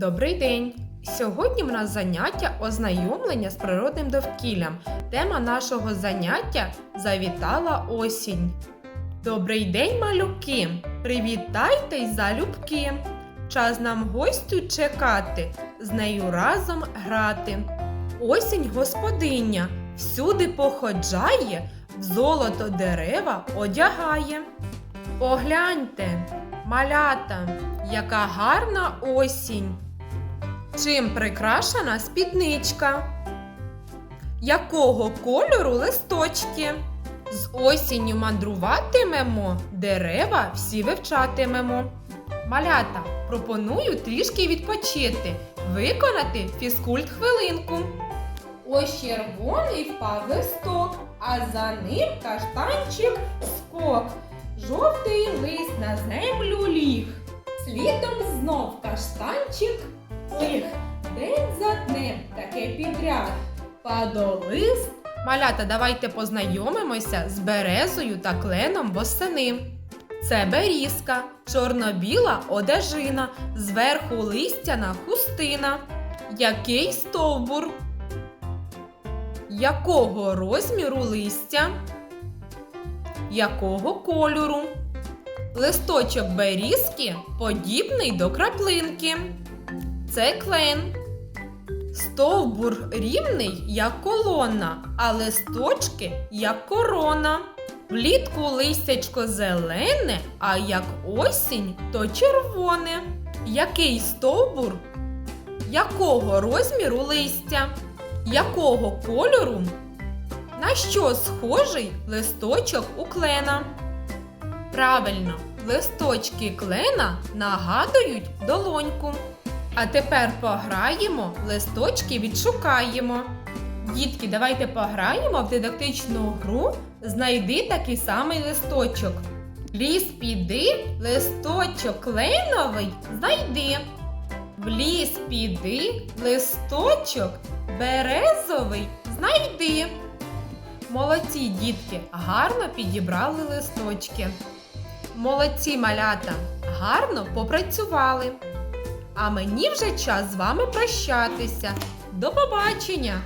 Добрий день! Сьогодні в нас заняття ознайомлення з природним довкіллям. Тема нашого заняття завітала осінь. Добрий день, малюки! Привітайтесь, залюбки! Час нам гостю чекати, з нею разом грати. Осінь господиня всюди походжає, в золото дерева одягає. Погляньте, малята, яка гарна осінь. Чим прикрашена спідничка? Якого кольору листочки? З осінню мандруватимемо, дерева всі вивчатимемо. Малята, пропоную трішки відпочити, виконати фізкульт хвилинку. Ось червоний впав листок, а за ним каштанчик скок. Жовтий лист на землю ліг. Слідом знов каштанчик ліг. День за днем таке підряд. Падолист. Малята, давайте познайомимося з березою та кленом восени. Це берізка, чорно-біла одежина, зверху листяна хустина. Який стовбур? Якого розміру листя? Якого кольору? Листочок берізки подібний до краплинки. Це клен. Стовбур рівний, як колона, а листочки як корона. Влітку листячко зелене, а як осінь, то червоне. Який стовбур? Якого розміру листя? Якого кольору? На що схожий листочок у клена? Правильно, листочки клена нагадують долоньку. А тепер пограємо, листочки відшукаємо. Дітки, давайте пограємо в дидактичну гру Знайди такий самий листочок. Ліс піди, листочок кленовий знайди. В ліс піди, листочок березовий знайди. Молодці, дітки, гарно підібрали листочки. Молодці малята, гарно попрацювали. А мені вже час з вами прощатися. До побачення!